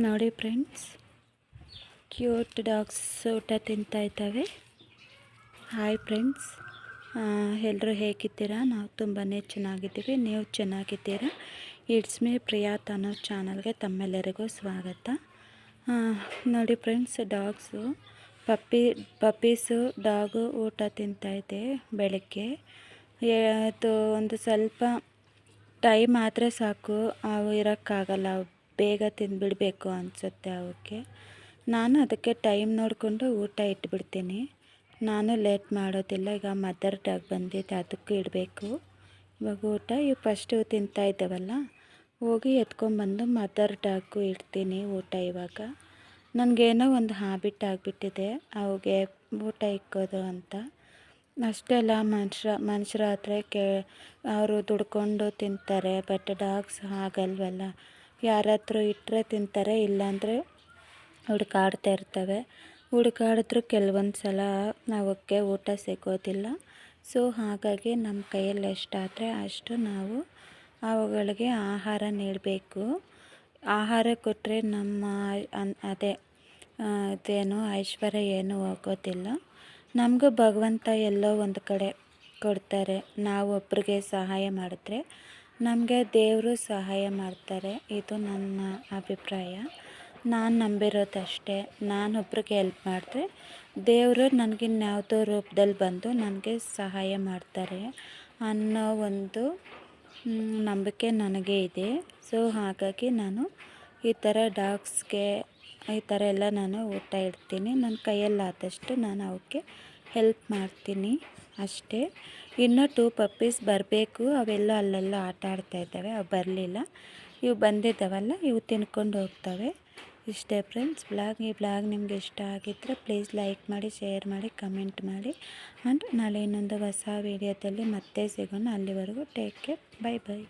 ನೋಡಿ friends cute dogs ಊಟ ತಿಂತಾ ಇದ್ದಾವೆ. ಹಾಯ್ ಫ್ರೆಂಡ್ಸ್ ಎಲ್ಲರೂ ಹೇಗಿದ್ದೀರಾ? ನಾವು ತುಂಬಾ ಚೆನ್ನಾಗಿದ್ದೀವಿ, ನೀವು ಚೆನ್ನಾಗಿದ್ದೀರಾ? ಇಟ್ಸ್ ಮೇ ಪ್ರಿಯಾ ಅನ್ನೋ ಚಾನಲ್ಗೆ ತಮ್ಮೆಲ್ಲರಿಗೂ ಸ್ವಾಗತ. ನೋಡಿ friends dogs puppy puppies dog ಊಟ ತಿಂತಾಯಿದೆ ಬೆಳಗ್ಗೆ. ಅದು ಒಂದು ಸ್ವಲ್ಪ ಟೈಮ್ ಆದರೆ ಸಾಕು, ಅವು ಇರೋಕ್ಕಾಗಲ್ಲ ಬೇಗ ತಿಂದುಬಿಡಬೇಕು ಅನಿಸುತ್ತೆ ಅವಕ್ಕೆ ನಾನು ಅದಕ್ಕೆ ಟೈಮ್ ನೋಡಿಕೊಂಡು ಊಟ ಇಟ್ಬಿಡ್ತೀನಿ. ನಾನು ಲೇಟ್ ಮಾಡೋದಿಲ್ಲ, ಈಗ ಮದರ್ ಡಾಗ್ ಬಂದಿದ್ದೆ ಅದಕ್ಕೂ ಇಡಬೇಕು. ಇವಾಗ ಊಟ, ಇವು ಫಸ್ಟು ತಿಂತಾ ಇದ್ದಾವಲ್ಲ, ಹೋಗಿ ಎತ್ಕೊಂಡ್ಬಂದು ಮದರ್ ಡಾಗು ಇಡ್ತೀನಿ ಊಟ ಇವಾಗ. ನನಗೇನೋ ಒಂದು ಹ್ಯಾಬಿಟ್ ಆಗಿಬಿಟ್ಟಿದೆ, ಅವಿಗೆ ಊಟ ಇಕ್ಕೋದು ಅಂತ. ಅಷ್ಟೆಲ್ಲ ಮನುಷ್ಯ, ಮನುಷ್ಯರ ಹತ್ರ ಕೇ, ಅವರು ದುಡ್ಕೊಂಡು ತಿಂತಾರೆ ಬಟ್ ಡಾಗ್ಸ್ ಆಗಲ್ವಲ್ಲ ಯಾರ ಹತ್ರ ಇಟ್ಟರೆ ತಿಂತಾರೆ, ಇಲ್ಲಾಂದರೆ ಹುಡುಕಾಡ್ತಾ ಇರ್ತವೆ. ಹುಡುಕಾಡಿದ್ರು ಕೆಲವೊಂದು ಸಲ ಅವಕ್ಕೆ ಊಟ ಸಿಗೋದಿಲ್ಲ. ಸೊ, ಹಾಗಾಗಿ ನಮ್ಮ ಕೈಯಲ್ಲಿ ಎಷ್ಟಾದರೆ ಅಷ್ಟು ನಾವು ಅವುಗಳಿಗೆ ಆಹಾರ ನೀಡಬೇಕು. ಆಹಾರ ಕೊಟ್ಟರೆ ನಮ್ಮ ಅದೇ ಅದೇನು ಐಶ್ವರ್ಯ ಏನೂ ಹೋಗೋದಿಲ್ಲ. ನಮಗೂ ಭಗವಂತ ಎಲ್ಲೋ ಒಂದು ಕಡೆ ಕೊಡ್ತಾರೆ. ನಾವು ಒಬ್ಬರಿಗೆ ಸಹಾಯ ಮಾಡಿದ್ರೆ ನಮಗೆ ದೇವರು ಸಹಾಯ ಮಾಡ್ತಾರೆ. ಇದು ನನ್ನ ಅಭಿಪ್ರಾಯ. ನಾನು ನಂಬಿರೋದಷ್ಟೇ. ನಾನು ಒಬ್ರಿಗೆ ಹೆಲ್ಪ್ ಮಾಡಿದ್ರೆ ದೇವರು ನನಗಿನ್ಯಾವುದೋ ರೂಪದಲ್ಲಿ ಬಂದು ನನಗೆ ಸಹಾಯ ಮಾಡ್ತಾರೆ ಅನ್ನೋ ಒಂದು ನಂಬಿಕೆ ನನಗೆ ಇದೆ. ಸೊ ಹಾಗಾಗಿ ನಾನು ಈ ಥರ ಡಾಗ್ಸ್ಗೆ ಈ ಥರ ಎಲ್ಲ ನಾನು ಊಟ ಇಡ್ತೀನಿ. ನನ್ನ ಕೈಯಲ್ಲಾದಷ್ಟು ನಾನು ಅವಕ್ಕೆ ಹೆಲ್ಪ್ ಮಾಡ್ತೀನಿ ಅಷ್ಟೇ. ಇನ್ನೂ ಟೂ ಪಪ್ಪೀಸ್ ಬರಬೇಕು. ಅವೆಲ್ಲ ಅಲ್ಲೆಲ್ಲ ಆಟ ಆಡ್ತಾ ಇದ್ದಾವೆ. ಅವು ಬರಲಿಲ್ಲ. ಇವು ಬಂದಿದ್ದಾವಲ್ಲ, ಇವು ತಿನ್ಕೊಂಡು ಹೋಗ್ತವೆ. ಇಷ್ಟೇ ಫ್ರೆಂಡ್ಸ್ ಬ್ಲಾಗ್ ಈ ಬ್ಲಾಗ್ ನಿಮ್ಗೆ ಇಷ್ಟ ಆಗಿದ್ದರೆ ಪ್ಲೀಸ್ ಲೈಕ್ ಮಾಡಿ ಶೇರ್ ಮಾಡಿ ಕಮೆಂಟ್ ಮಾಡಿ. ಆ್ಯಂಡ್ ನಾಳೆ ಇನ್ನೊಂದು ಹೊಸ ವೀಡಿಯೋದಲ್ಲಿ ಮತ್ತೆ ಸಿಗೋಣ. ಅಲ್ಲಿವರೆಗೂ ಟೇಕ್ ಕೇರ್ ಬೈ ಬೈ